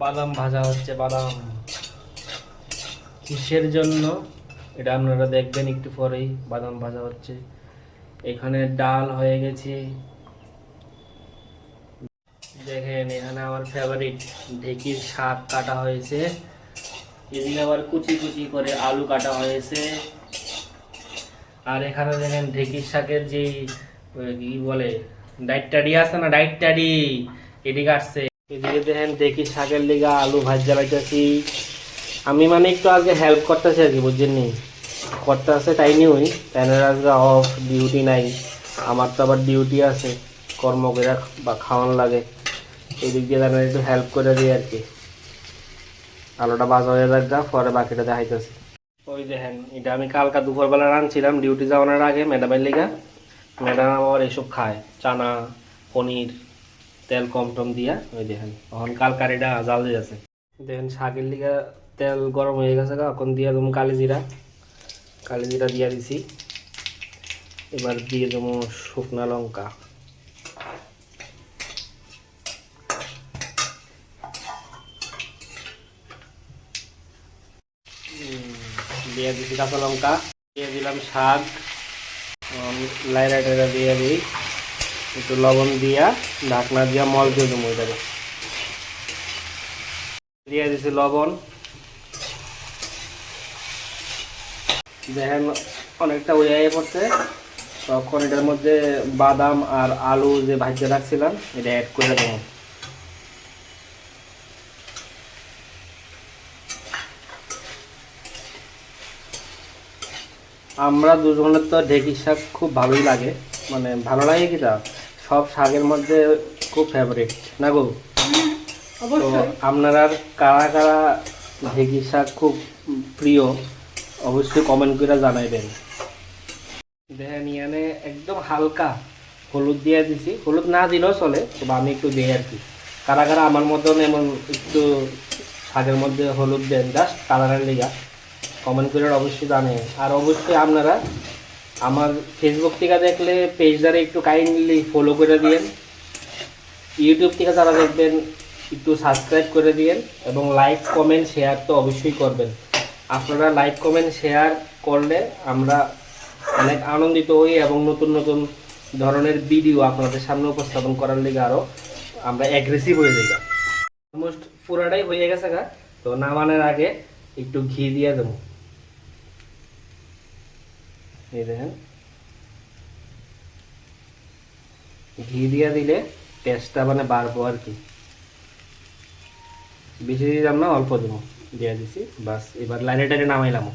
বাদাম ভাজা হচ্ছে, বাদাম। কিসের জন্য? এটা আপনারা দেখবেন একটু পরেই, বাদাম ভাজা হচ্ছে। এখানে ডাল হয়ে গেছে। দেখেন, এখানে আমার ফেভারিট ঢেকির শাক কাটা হয়েছে। এদিকে আবার কুচি কুচি করে আলু কাটা হয়েছে। আর এখানে দেখেন, ঢেকির শাকের যে কি বলে ডাইটটাডি আছে না ডাইটটাডি এদিকে আসছে। এদিকে দেখেন ঢেকির শাকের লিগা আলু ভাজ জ্বালাইতেছি আমি মানে একটু আজকে হেল্প করতেছি আর কি, বুঝছেন নি? করতে আছে তাই নিউই প্যানের আজকে অফ ডিউটি নাই। আমার তো আবার ডিউটি আছে, কর্ম করে বা খাওয়ান লাগে। এই দিক দিয়ে তারা একটু হেল্প করে দিই আর কি। আলুটা বাজা হয়ে থাকা পরে বাকিটা দেখাইতেছি। ওই দেখেন, এটা আমি কালকা দুপুরবেলা রাঁধছিলাম ডিউটি যাওয়ানোর আগে ম্যাডামের লিগা। ম্যাডাম আবার এসব খায়, চানা, পনির। তেল কম টম দিয়া, ওই দেখেন। এখন কালকার এটা জাল দিয়ে আছে দেখেন শাকের লিগা তেল গরম হয়ে গেছে এখন দিয়ে দেবো কালি জিরা কালি জিরা দিয়া দিছি। এবার দিয়ে দেবো শুকনা লঙ্কা। দিয়ে দিছি কাঁচা লঙ্কা। দিয়ে দিলাম শাক। লাইরা টাইরা দিয়ে দিই। একটু লবণ দিয়া, ঢাকনা দিয়া মল দিয়ে দেবো এটাকে দিয়ে দিছি লবণ। দেখেন অনেকটা উড়ে পড়ছে। তখন এটার মধ্যে বাদাম আর আলু যে ভাজতে রাখছিলাম, এটা অ্যাড করে দেবো। আমরা দুজনের তো ঢেঁকি শাক খুব ভালোই লাগে। মানে ভালো লাগে কি তা? সব শাকের মধ্যে খুব ফেভারিট না গো? তো আপনারা কারা কারা ঢেঁকি শাক খুব প্রিয় অবশ্যই কমেন্ট করে জানাইবেন। দেখেন ইয়ানে একদম হালকা হলুদ দিয়ে দিছি। হলুদ না দিলেও চলে তবে আমি একটু দিই আর কি। কারা কারা আমার মতন এমন একটু শাকের মধ্যে হলুদ দেন জাস্ট কালারের লিগা কমেন্ট করে অবশ্যই জানেন আর অবশ্যই আপনারা আমার ফেসবুক থেকে দেখলে পেজ দ্বারা একটু কাইন্ডলি ফলো করে দিয়েন। ইউটিউব থেকে যারা দেখবেন, একটু সাবস্ক্রাইব করে দিয়েন এবং লাইক কমেন্ট শেয়ার তো অবশ্যই করবেন। আপনারা লাইক কমেন্ট শেয়ার করলে আমরা অনেক আনন্দিত হই এবং নতুন নতুন ধরনের ভিডিও আপনাদের সামনে উপস্থাপন করার লিগে আরও আমরা অ্যাগ্রেসিভ হয়ে যাই। অলমোস্ট পুরাটাই হয়ে গেছে গা। তো নামানোর আগে একটু ঘি দিয়ে দেবো। এই দেখেন। ঘি দিয়ে দিলে টেস্টটা মানে বাড়বো আর কি। বেশি দিলাম না, অল্প দেবো। দিয়ে দিছি, বাস। এবার লাইনে টাইনে নামাইলাম।